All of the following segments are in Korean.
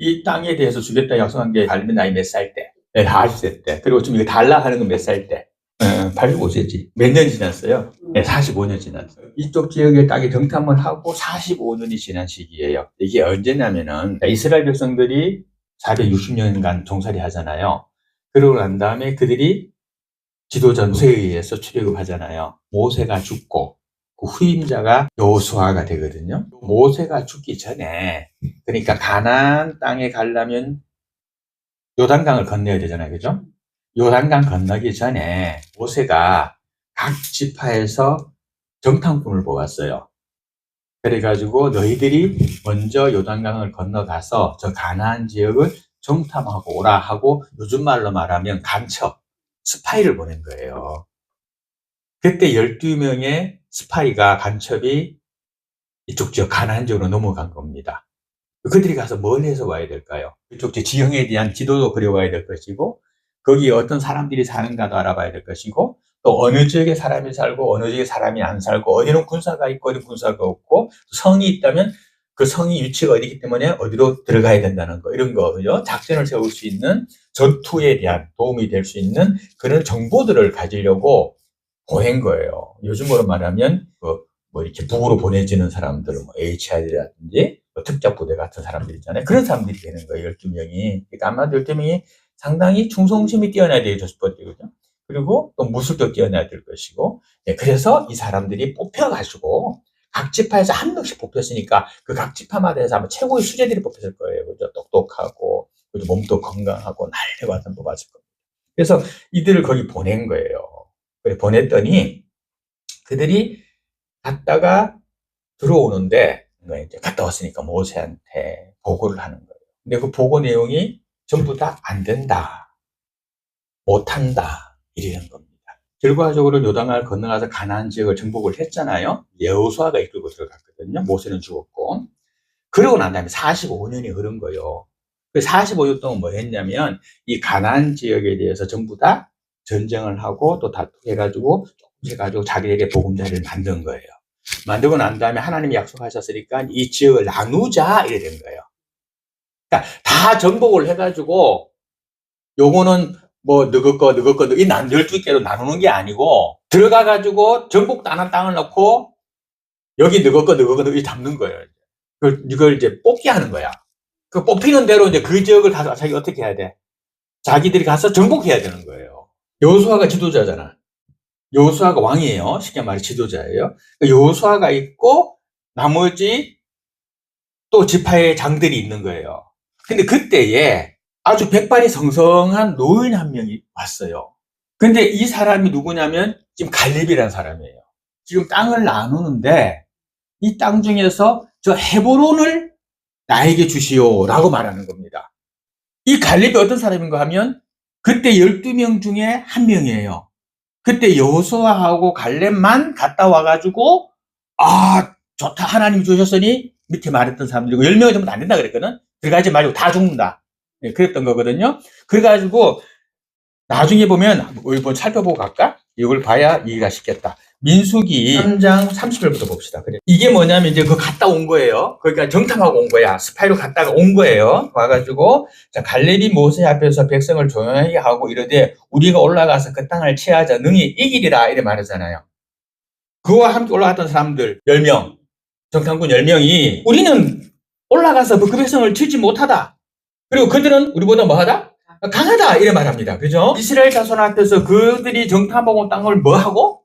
이 땅에 대해서 주겠다 약속한 게 갈림의 나이 몇 살 때? 네, 40세 때. 그리고 지금 이거 달라 하는 건 몇 살 때? 네, 85세지. 몇 년 지났어요? 네, 45년 지났어요. 이쪽 지역에 땅에 정탐을 하고 45년이 지난 시기예요. 이게 언제냐면은 이스라엘 백성들이 460년간 종살이 하잖아요. 그러고 난 다음에 그들이 지도자 모세에 의해서 출애굽하잖아요. 모세가 죽고 그 후임자가 여호수아가 되거든요. 모세가 죽기 전에 그러니까 가나안 땅에 가려면 요단강을 건너야 되잖아요. 그죠? 요단강 건너기 전에 모세가 각 지파에서 정탐꾼을 뽑았어요. 그래가지고 너희들이 먼저 요단강을 건너가서 저 가나안 지역을 정탐하고 오라 하고 요즘 말로 말하면 간첩, 스파이를 보낸 거예요. 그때 12명의 스파이가 간첩이 이쪽 지역 가나안 지역으로 넘어간 겁니다. 그들이 가서 뭘 해서 와야 될까요? 이쪽 지형에 대한 지도도 그려와야 될 것이고 거기에 어떤 사람들이 사는가도 알아봐야 될 것이고 또 어느 지역에 사람이 살고 어느 지역에 사람이 안 살고 어디는 군사가 있고 어디 군사가 없고 성이 있다면 그 성이 위치가 어디기 때문에 어디로 들어가야 된다는 거 이런 거 그죠? 작전을 세울 수 있는 전투에 대한 도움이 될 수 있는 그런 정보들을 가지려고 보낸 거예요. 요즘으로 말하면 그 뭐 이렇게 북으로 보내지는 사람들, 뭐 HID라든지 뭐 특작 부대 같은 사람들 있잖아요. 그런 사람들이 되는 거예요. 12명이. 그러니까 아마도 12명이 상당히 충성심이 뛰어나야. 첫 번째거죠. 그리고 또 무술도 뛰어나야 될 것이고. 예, 그래서 이 사람들이 뽑혀가지고 각 지파에서 한 명씩 뽑혔으니까 그 각 지파마다 해서 아마 최고의 수제들이 뽑혔을 거예요. 그죠? 똑똑하고, 그죠? 몸도 건강하고, 날려 와서 뽑았을 겁니다. 그래서 이들을 거기 보낸 거예요. 보냈더니 그들이 갔다가 들어오는데, 뭐 이제 갔다 왔으니까 모세한테 보고를 하는 거예요. 근데 그 보고 내용이 전부 다 안 된다. 못한다. 이러는 겁니다. 결과적으로 요단강을 건너가서 가나안 지역을 정복을 했잖아요. 여호수아가 이끌고 들어갔거든요. 모세는 죽었고. 그러고 난 다음에 45년이 흐른 거예요. 그 45년 동안 뭐 했냐면 이 가나안 지역에 대해서 전부 다 전쟁을 하고 또 다투해가지고 해가지고 자기에게 보금자리를 만든 거예요. 만들고 난 다음에 하나님이 약속하셨으니까 이 지역을 나누자 이래 된 거예요. 그러니까 다 정복을 해가지고 요거는 뭐 너거 거 너거 거이 12개로 나누는 게 아니고 들어가 가지고 전복도 안한 땅을 넣고 여기 너거 거 너거 거 이렇게 잡는 거예요. 그걸 이걸 이제 뽑기 하는 거야. 그 뽑히는 대로 이제 그 지역을 가서 자기 어떻게 해야 돼? 자기들이 가서 정복해야 되는 거예요. 여호수아가 지도자잖아. 여호수아가 왕이에요. 쉽게 말해 지도자예요. 여호수아가 있고 나머지 또 지파의 장들이 있는 거예요. 근데 그때에 아주 백발이 성성한 노인 한 명이 왔어요. 근데 이 사람이 누구냐면 지금 갈렙이라는 사람이에요. 지금 땅을 나누는데 이 땅 중에서 저 헤보론을 나에게 주시오라고 말하는 겁니다. 이 갈렙이 어떤 사람인가 하면 그때 12명 중에 한 명이에요. 그때 여호수아하고 갈렙만 갔다 와가지고 아 좋다 하나님 주셨으니 밑에 말했던 사람들이고 10명이 전부 안 된다 그랬거든. 들어가지 말고 다 죽는다. 네, 그랬던 거거든요. 그래가지고 나중에 보면 한번 살펴보고 갈까? 이걸 봐야 이해가 쉽겠다. 민수기 3장 30절부터 봅시다. 그래. 이게 뭐냐면 이제 그 갔다 온 거예요. 그러니까 정탐하고 온 거야. 스파이로 갔다가 온 거예요. 와가지고 자 갈렙이 모세 앞에서 백성을 조용하게 하고 이러되 우리가 올라가서 그 땅을 취하자 능히 이기리라 이래 말하잖아요. 그와 함께 올라갔던 사람들 10명, 정탐꾼 10명이 우리는 올라가서 그 백성을 치지 못하다. 그리고 그들은 우리보다 뭐하다? 강하다 이래 말합니다. 그죠? 이스라엘 자손 앞에서 그들이 정탐하고 온 땅을 뭐하고?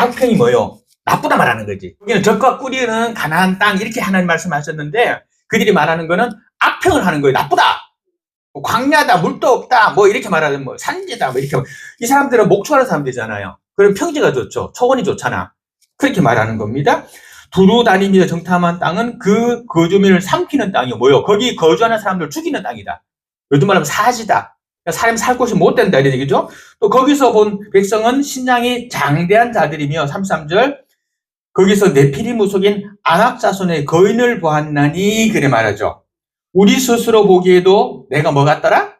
악평이 뭐요? 나쁘다 말하는 거지. 여기는 적과 꾸리는 가나안 땅 이렇게 하나님 말씀하셨는데 그들이 말하는 거는 악평을 하는 거예요. 나쁘다. 뭐 광야다, 물도 없다, 뭐 이렇게 말하는 뭐 산지다, 뭐 이렇게 이 사람들은 목초하는 사람들이잖아요. 그럼 평지가 좋죠. 초원이 좋잖아. 그렇게 말하는 겁니다. 두루 다니며 정탐한 땅은 그 거주민을 삼키는 땅이 뭐요? 거기 거주하는 사람들 죽이는 땅이다. 요즘 말하면 사지다. 그러니까 사람이 살 곳이 못 된다. 이런 얘기죠. 또 거기서 본 백성은 신장이 장대한 자들이며 33절 거기서 네피리 무속인 안악자손의 거인을 보았나니 그래 말하죠. 우리 스스로 보기에도 내가 뭐 같더라?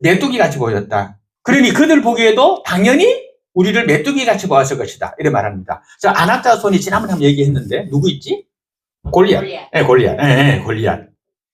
메뚜기 같이 보였다. 그러니 그들 보기에도 당연히 우리를 메뚜기 같이 보았을 것이다. 이래 말합니다. 자, 안악자손이 지난번에 한번 얘기했는데 누구 있지? 골리앗. 골리앗. 예, 골리앗. 예, 예, 골리앗.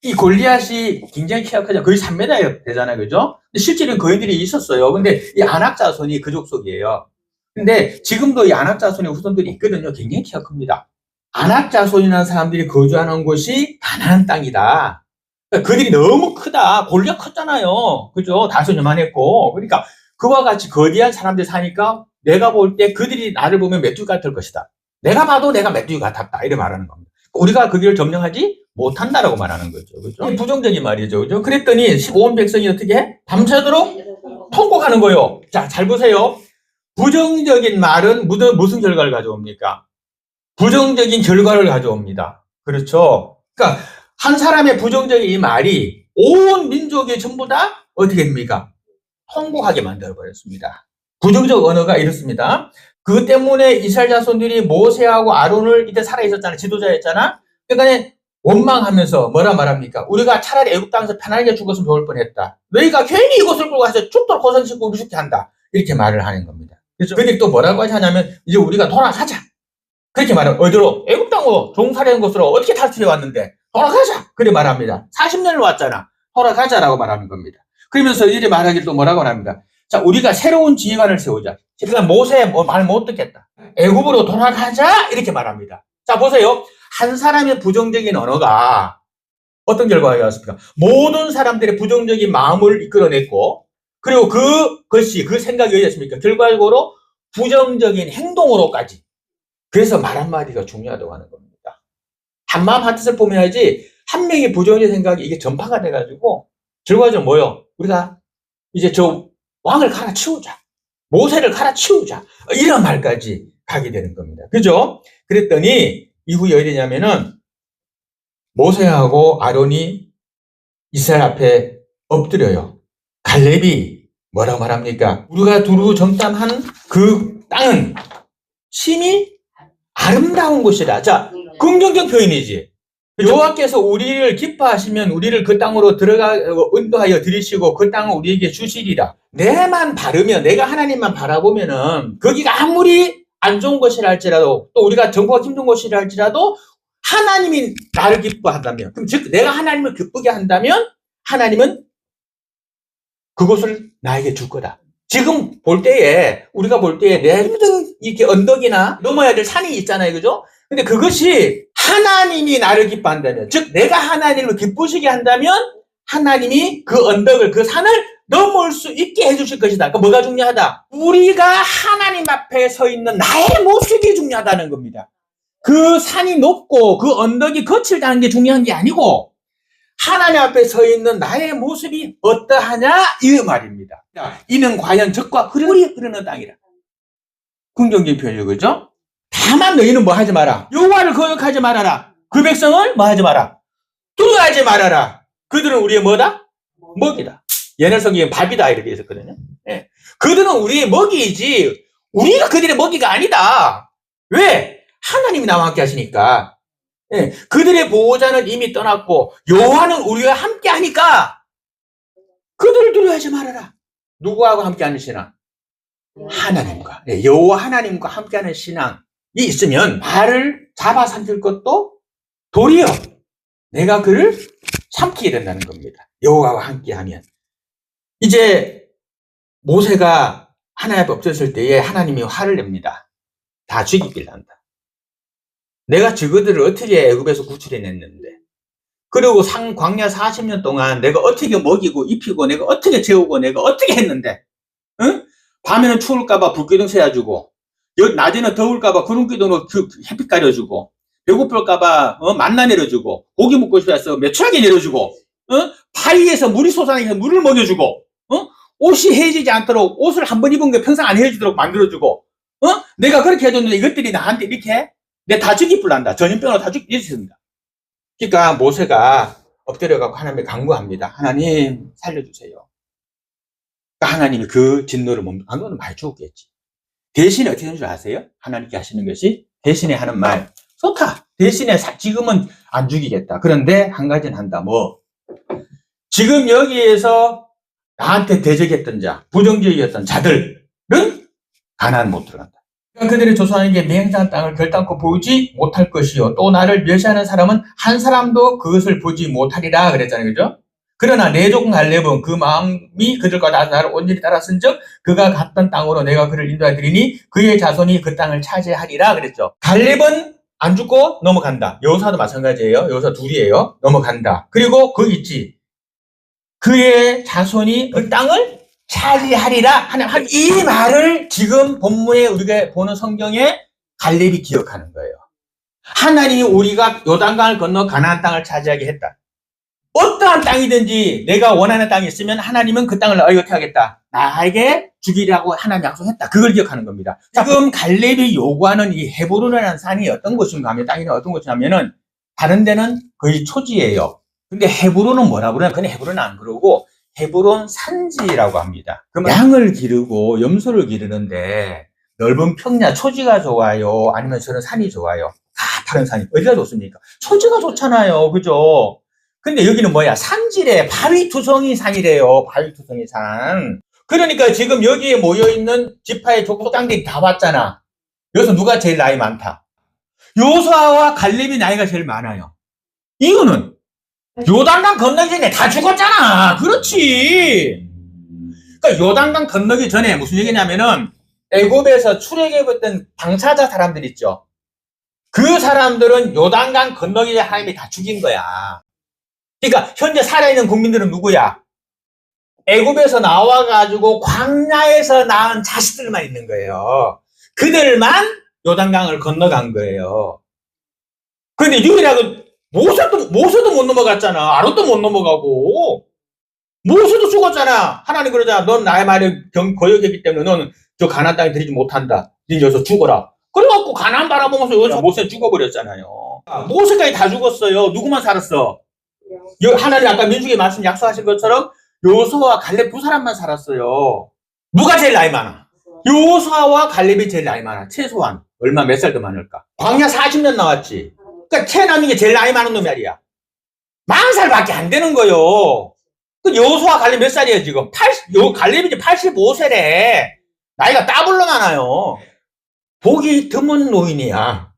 이 골리앗이 굉장히 키가 크죠. 거의 3m 되잖아요. 그죠? 근데 실제로는 거인들이 있었어요. 근데 이 안악 자손이 그 족속이에요. 근데 지금도 이 안악 자손의 후손들이 있거든요. 굉장히 키가 큽니다. 안악 자손이라는 사람들이 거주하는 곳이 가나안 땅이다. 그러니까 그들이 너무 크다. 골리앗 컸잖아요. 그죠? 다소녀만 했고. 그러니까 그와 같이 거대한 사람들 사니까 내가 볼 때 그들이 나를 보면 메뚜기 같을 것이다. 내가 봐도 내가 메뚜기 같았다. 이렇게 말하는 겁니다. 우리가 그 길을 점령하지 못한다라고 말하는 거죠. 그죠? 이 부정적인 말이죠. 그죠? 그랬더니 15원 백성이 어떻게 해? 밤새도록 통곡하는 거예요. 자, 잘 보세요. 부정적인 말은 무슨 결과를 가져옵니까? 부정적인 결과를 가져옵니다. 그렇죠? 그러니까 한 사람의 부정적인 이 말이 온 민족이 전부 다 어떻게 됩니까? 통곡하게 만들어버렸습니다. 부정적 언어가 이렇습니다. 그 때문에 이스라엘 자손들이 모세하고 아론을 이때 살아있었잖아. 지도자였잖아. 그러니까 원망하면서 뭐라 말합니까? 우리가 차라리 애국 땅에서 편하게 죽었으면 좋을 뻔했다. 너희가 괜히 이곳을 끌고 가서 죽도록 고생시키고 우리 죽게 한다. 이렇게 말을 하는 겁니다. 그렇죠? 근데 또 뭐라고 하냐면 이제 우리가 돌아가자. 그렇게 말하면 어디로? 애국 땅으로 종살이한 곳으로 어떻게 탈출해 왔는데 돌아가자. 그래 말합니다. 40년을 왔잖아. 돌아가자라고 말하는 겁니다. 그러면서 이제 말하기 또 뭐라고 합니다. 자, 우리가 새로운 지휘관을 세우자. 그러니까 모세 뭐 말 못 듣겠다. 애굽으로 돌아가자 이렇게 말합니다. 자, 보세요. 한 사람의 부정적인 언어가 어떤 결과가 나왔습니까? 모든 사람들의 부정적인 마음을 이끌어냈고, 그리고 그 것이 그 생각이 어디였습니까? 결과적으로 부정적인 행동으로까지. 그래서 말 한마디가 중요하다고 하는 겁니다. 한마음 한뜻을 보면야지 한 명의 부정적인 생각이 이게 전파가 돼가지고 결과적으로 뭐요? 우리가 이제 저 왕을 갈아치우자. 모세를 갈아치우자. 이런 말까지 가게 되는 겁니다. 그죠? 그랬더니 이후에 어디 되냐면은 모세하고 아론이 이스라엘 앞에 엎드려요. 갈렙이 뭐라고 말합니까? 우리가 두루 정탐한 그 땅은 심히 아름다운 곳이다. 자, 긍정적 표현이지. 여호와께서 우리를 기뻐하시면 우리를 그 땅으로 들어가 인도하여 들이시고 그 땅을 우리에게 주시리라. 내만 바르면 내가 하나님만 바라보면은 거기가 아무리 안 좋은 것이라 할지라도 또 우리가 정보가 힘든 것이라 할지라도 하나님이 나를 기뻐한다면 그럼 즉 내가 하나님을 기쁘게 한다면 하나님은 그것을 나에게 줄 거다. 지금 볼 때에 우리가 볼 때에 내 힘든 이렇게 언덕이나 넘어야 될 산이 있잖아요. 그죠? 근데 그것이 하나님이 나를 기뻐한다면, 즉 내가 하나님을 기쁘시게 한다면 하나님이 그 언덕을 그 산을 넘을 수 있게 해주실 것이다. 그 뭐가 중요하다? 우리가 하나님 앞에 서 있는 나의 모습이 중요하다는 겁니다. 그 산이 높고 그 언덕이 거칠다는 게 중요한 게 아니고 하나님 앞에 서 있는 나의 모습이 어떠하냐 이 말입니다. 이는 과연 적과 흐르니 흐르는 땅이라. 긍정적인 표현이죠, 그죠? 다만 너희는 뭐 하지 마라. 여호와를 거역하지 말아라. 그 백성을 뭐 하지 마라. 두려워하지 말아라. 그들은 우리의 뭐다? 먹이다. 옛날 성경에 밥이다 이렇게 있었거든요. 예. 그들은 우리의 먹이지 우리가 그들의 먹이가 아니다. 왜? 하나님이 나와 함께 하시니까. 예. 그들의 보호자는 이미 떠났고 여호와는 우리와 함께 하니까 그들을 두려워하지 말아라. 누구하고 함께 하는 신앙? 하나님과 예, 여호와 하나님과 함께 하는 신앙이 있으면 말을 잡아 삼킬 것도 도리어 내가 그를 삼키게 된다는 겁니다. 여호와와 함께하면 이제 모세가 하나님 앞에 엎드렸을 때에 하나님이 화를 냅니다. 다 죽이길 한다. 내가 저그들을 어떻게 애굽에서 구출해냈는데 그리고 상 광야 40년 동안 내가 어떻게 먹이고 입히고 내가 어떻게 재우고 내가 어떻게 했는데 응? 밤에는 추울까봐 불기둥 세워주고 여- 낮에는 더울까봐 구름기둥으로 그 햇빛 가려주고 배고플까봐 어, 만나 내려주고 고기 먹고 싶어서 매출하게 내려주고 어? 바위에서 물이 솟아나게 물을 먹여주고 어? 옷이 헤어지지 않도록 옷을 한 번 입은 게 평생 안 헤어지도록 만들어주고 어? 내가 그렇게 해줬는데 이것들이 나한테 이렇게 내 다 죽이 불난다 전염병으로 다 죽이 있습니다 그러니까 모세가 엎드려가고 하나님께 간구합니다 하나님 살려주세요 그러니까 하나님이 그 진노를 멈, 강도는 많이 죽었겠지. 대신에 어떻게 하는 줄 아세요? 하나님께 하시는 것이 대신에 하는 말. 좋다. 대신에 사- 지금은 안 죽이겠다. 그런데 한 가지는 한다. 뭐? 지금 여기에서 나한테 대적했던 자, 부정적이었던 자들은 가난 못 들어간다. 그들의 조선에게 맹장한 땅을 결단코 보지 못할 것이요. 또 나를 멸시하는 사람은 한 사람도 그것을 보지 못하리라 그랬잖아요. 그죠? 그러나 내 조금 갈렙은 그 마음이 그들과 나- 나를 온전히 따랐은즉 그가 갔던 땅으로 내가 그를 인도해 드리니 그의 자손이 그 땅을 차지하리라 그랬죠. 갈렙은 안 죽고 넘어간다. 여호사도 마찬가지예요. 여호사 둘이에요. 넘어간다. 그리고 그 있지. 그의 자손이 그 땅을 차지하리라 하는 한- 이 말을 지금 본문에 우리가 보는 성경에 갈렙이 기억하는 거예요. 하나님이 우리가 요단강을 건너 가나안 땅을 차지하게 했다. 어떠한 땅이든지 내가 원하는 땅이 있으면 하나님은 그 땅을 어떻게 하겠다. 나에게 주기라고 하나님 약속했다. 그걸 기억하는 겁니다. 지금 갈렙이 요구하는 이 헤브론이라는 산이 어떤 곳인가 하면 땅이 어떤 곳이냐면은 다른 데는 거의 초지예요. 근데 헤브론은 뭐라 그러냐? 그냥 헤브론은 안 그러고 헤브론 산지라고 합니다. 그럼 양을 기르고 염소를 기르는데 넓은 평야 초지가 좋아요? 아니면 저는 산이 좋아요? 다 다른 산이 어디가 좋습니까? 초지가 좋잖아요. 그죠? 근데 여기는 뭐야? 산지래. 바위투성이 산이래요. 바위투성이 산. 그러니까 지금 여기에 모여있는 지파의 족속장들이 다 왔잖아. 여기서 누가 제일 나이 많다? 요수아와 갈렙이 나이가 제일 많아요. 이유는 요단강 건너기 전에 다 죽었잖아. 그렇지. 그러니까 요단강 건너기 전에 무슨 얘기냐면은 애굽에서 출애굽했던 당사자 사람들 있죠. 그 사람들은 요단강 건너기 전에 하나님이 다 죽인 거야. 그러니까 현재 살아있는 국민들은 누구야? 애굽에서 나와가지고 광야에서 낳은 자식들만 있는 거예요. 그들만 요단강을 건너간 거예요. 근데 유일하게 모세도 모세도 못 넘어갔잖아. 아론도 못 넘어가고 모세도 죽었잖아. 하나님 그러잖아. 넌 나의 말을 경, 거역했기 때문에 너는 저 가나안 땅에 들이지 못한다. 네 여기서 죽어라. 그래갖고 가나안 바라보면서 여기서 모세 죽어버렸잖아요. 모세까지 다 죽었어요. 누구만 살았어? 여- 하나님 아까 민중의 말씀 약속하신 것처럼 요수아와 갈렙 두 사람만 살았어요. 누가 제일 나이 많아? 요수아와 갈렙이 제일 나이 많아. 최소한 얼마 몇 살 더 많을까? 광야 40년 나왔지. 그러니까 최남인 게 제일 나이 많은 놈이 아니야. 40살밖에 안 되는 거요. 그 요수아 갈렙 몇 살이에요 지금? 80, 요 갈렙이 이제 85세래. 나이가 따블로 많아요. 복이 드문 노인이야.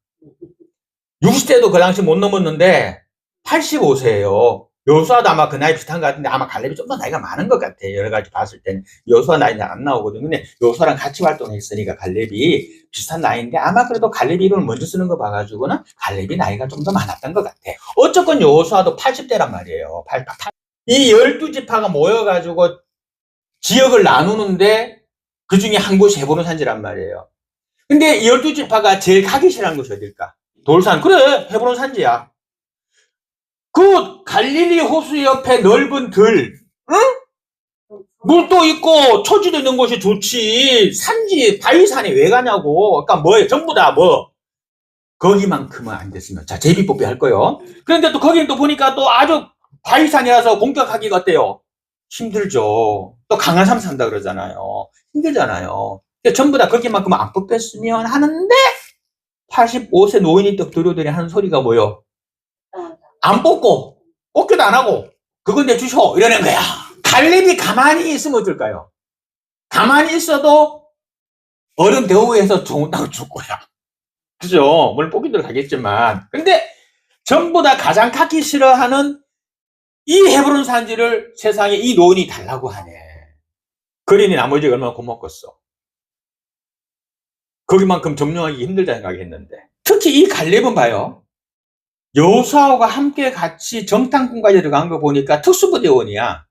60대도 그 당시 못 넘었는데 85세예요. 여수아도 아마 그 나이 비슷한 것 같은데 아마 갈렙이 좀 더 나이가 많은 것 같아. 여러 가지 봤을 때는. 여수아 나이는 안 나오거든요. 근데 여수아랑 같이 활동했으니까 갈렙이 비슷한 나이인데 아마 그래도 갈렙이 이름을 먼저 쓰는 거 봐가지고는 갈렙이 나이가 좀 더 많았던 것 같아. 어쨌건 여수아도 80대란 말이에요. 8, 이 12지파가 모여가지고 지역을 나누는데 그 중에 한 곳이 헤브론 산지란 말이에요. 근데 이 12지파가 제일 가기 싫어하는 곳이 어딜까? 돌산. 그래, 헤브론 산지야. 그 갈릴리 호수 옆에 넓은 들, 응? 물도 있고 초지도 있는 곳이 좋지. 산지, 바위산에 왜 가냐고. 그러니까 뭐예요? 전부 다 뭐. 거기만큼은 안 됐으면. 자, 제비 뽑기 할 거요. 그런데 또 거기는 또 보니까 또 아주 바위산이라서 공격하기가 어때요? 힘들죠. 또 강한 삶 산다 그러잖아요. 힘들잖아요. 근데 전부 다 거기만큼 안 뽑혔으면 하는데 85세 노인이 또 들어들이 하는 소리가 뭐요? 안 뽑고 뽑기도 안 하고 그건 내 주셔 이러는 거야. 갈렙이 가만히 있으면 어떨까요? 가만히 있어도 얼음 대우에서 좋은 땅을 줄 거야. 그죠? 물론 뽑기도 가겠지만 근데 전부 다 가장 갖기 싫어하는 이 헤브론 산지를 세상에 이 노인이 달라고 하네. 그러니 나머지가 얼마나 고맙겠어. 거기만큼 점령하기 힘들다 생각했는데 특히 이 갈렙은 봐요. 여호수아와 함께 같이 정탐꾼까지 들어간 거 보니까 특수부대원이야.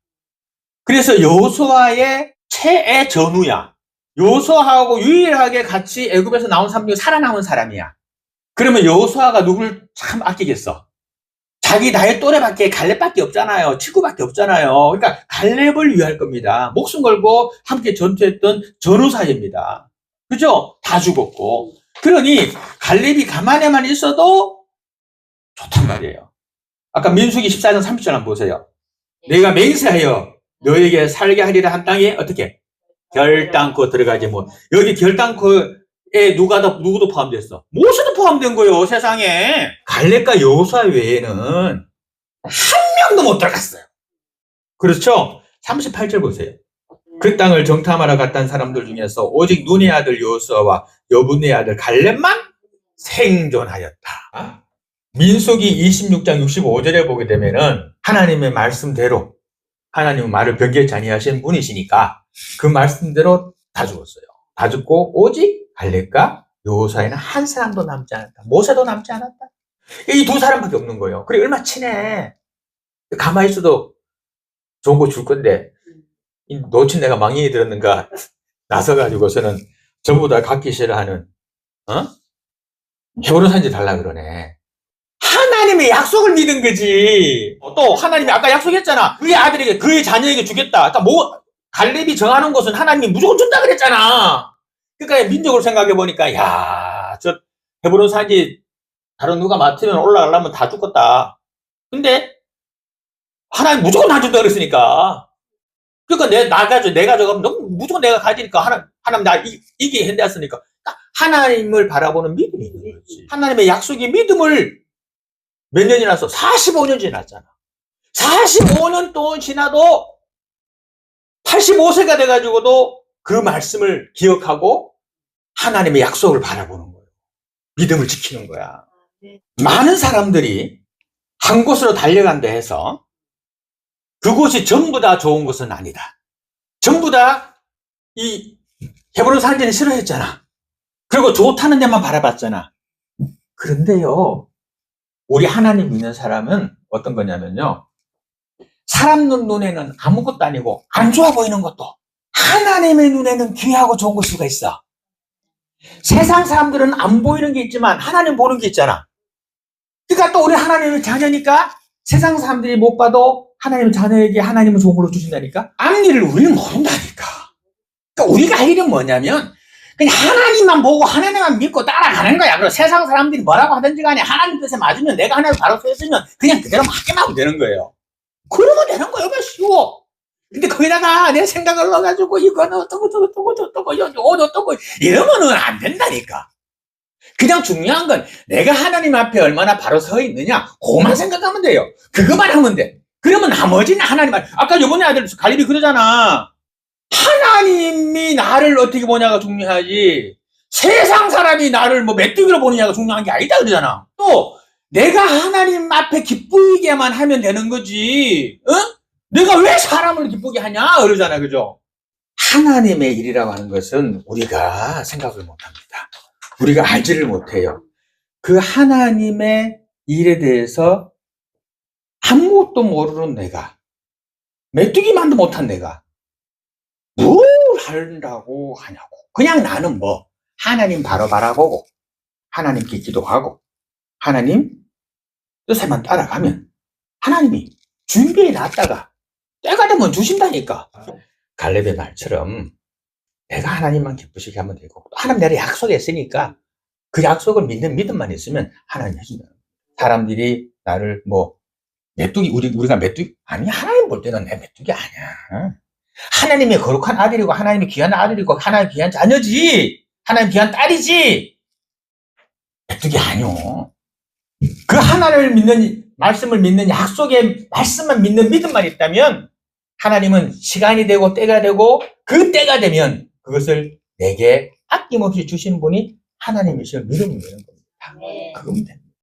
그래서 여호수아의 최애 전우야. 여호수아하고 유일하게 같이 애굽에서 나온 사람 중에 살아남은 사람이야. 그러면 여호수아가 누굴 참 아끼겠어? 자기 나의 또래밖에 갈렙밖에 없잖아요. 친구밖에 없잖아요. 그러니까 갈렙을 위할 겁니다. 목숨 걸고 함께 전투했던 전우사입니다. 그죠? 다 죽었고. 그러니 갈렙이 가만히만 있어도 좋단 말이에요. 아까 민수기 14장 30절 한번 보세요. 내가 맹세하여 너에게 살게 하리라 한 땅에 어떻게 결단코 들어가지 뭐 여기 결단코에 누가 더 누구도 포함됐어. 모세도 포함된 거예요 세상에. 갈렙과 여호수아 외에는 한 명도 못 들어갔어요. 그렇죠? 38절 보세요. 그 땅을 정탐하러 갔던 사람들 중에서 오직 눈의 아들 요수아와 여분의 아들 갈렙만 생존하였다. 민수기 26장 65절에 보게 되면은 하나님의 말씀대로 하나님은 말을 변개치 아니하신 분이시니까 그 말씀대로 다 죽었어요. 다 죽고 오직 갈렙과 요사에는 한 사람도 남지 않았다. 모세도 남지 않았다. 이 두 사람밖에 없는 거예요. 그래 얼마 친해. 가만히 있어도 좋은 거 줄 건데 이 놓친 내가 망령이 들었는가 나서가지고서는 전부 다 갖기 싫어하는 어? 헤브론 산지 달라 그러네. 하나님의 약속을 믿은 거지. 또 하나님이 아까 약속했잖아. 그의 아들에게 그의 자녀에게 주겠다. 아까 뭐 갈렙이 정하는 것은 하나님이 무조건 준다 그랬잖아. 그러니까 민족을 생각해 보니까 야, 저 헤브론 산지 다른 누가 맡으면 올라가려면 다 죽겠다. 근데 하나님 무조건 다 준다 그랬으니까. 그러니까 내, 나 가져, 내 가져가면 너무 무조건 내가 가지니까 하나, 하나님 나 이, 이게 현대했으니까 하나님을 바라보는 믿음이 있는 거지. 하나님의 약속이 믿음을 몇 년이 났어? 45년 지났잖아. 45년 동안 지나도 85세가 돼가지고도 그 말씀을 기억하고 하나님의 약속을 바라보는 거예요. 믿음을 지키는 거야. 많은 사람들이 한 곳으로 달려간다 해서 그곳이 전부 다 좋은 것은 아니다. 전부 다 이 헤브론 산지는 싫어했잖아. 그리고 좋다는 데만 바라봤잖아. 그런데요, 우리 하나님 믿는 사람은 어떤 거냐면요. 사람 눈- 눈에는 아무것도 아니고 안 좋아 보이는 것도 하나님의 눈에는 귀하고 좋은 걸 수가 있어. 세상 사람들은 안 보이는 게 있지만 하나님 보는 게 있잖아. 그러니까 또 우리 하나님의 자녀니까 세상 사람들이 못 봐도 하나님 자녀에게 하나님은 좋은 걸로 주신다니까? 앞일을 우리는 모른다니까. 그러니까 우리가 할 일은 뭐냐면 그냥 하나님만 보고 하나님만 믿고 따라가는 거야. 그리고 세상 사람들이 뭐라고 하든지 간에 하나님 뜻에 맞으면 내가 하나님 바로 서 있으면 그냥 그대로 하면 되는 거예요. 그러면 되는 거예요. 왜 쉬워. 근데 거기다가 내 생각을 넣어가지고 이거는 어떻고 저거 저떻고 여기 옷 어떻고 이러면은 안 된다니까. 그냥 중요한 건 내가 하나님 앞에 얼마나 바로 서 있느냐 그만 생각하면 돼요. 그거만 하면 돼. 그러면 나머지는 하나님 말. 아까 요번에 아들 갈립이 그러잖아. 하나님이 나를 어떻게 보냐가 중요하지. 세상 사람이 나를 뭐 메뚜기로 보느냐가 중요한 게 아니다 그러잖아. 또 내가 하나님 앞에 기쁘게만 하면 되는 거지. 어? 내가 왜 사람을 기쁘게 하냐 그러잖아. 그죠? 하나님의 일이라고 하는 것은 우리가 생각을 못 합니다. 우리가 알지를 못해요. 그 하나님의 일에 대해서 아무것도 모르는 내가, 메뚜기만도 못한 내가, 뭘 한다고 하냐고. 그냥 나는 뭐, 하나님 바로 바라보고, 하나님께 기도하고, 하나님 뜻에만 따라가면, 하나님이 준비해 놨다가, 때가 되면 주신다니까. 갈렙의 말처럼, 내가 하나님만 기쁘시게 하면 되고, 또 하나님 내가 약속했으니까, 그 약속을 믿는 믿음만 있으면 하나님 해준다. 사람들이 나를 뭐, 메뚜기, 우리, 우리가 메뚜기, 아니, 하나님 볼 때는 내 메뚜기 아니야. 하나님의 거룩한 아들이고, 하나님의 귀한 아들이고, 하나님의 귀한 자녀지. 하나님 귀한 딸이지. 메뚜기 아니요. 그 하나를 믿는, 말씀을 믿는 약속의 말씀만 믿는 믿음만 있다면, 하나님은 시간이 되고 때가 되고, 그 때가 되면 그것을 내게 아낌없이 주신 분이 하나님이시를 믿으면 되는 겁니다. 그거면 된다.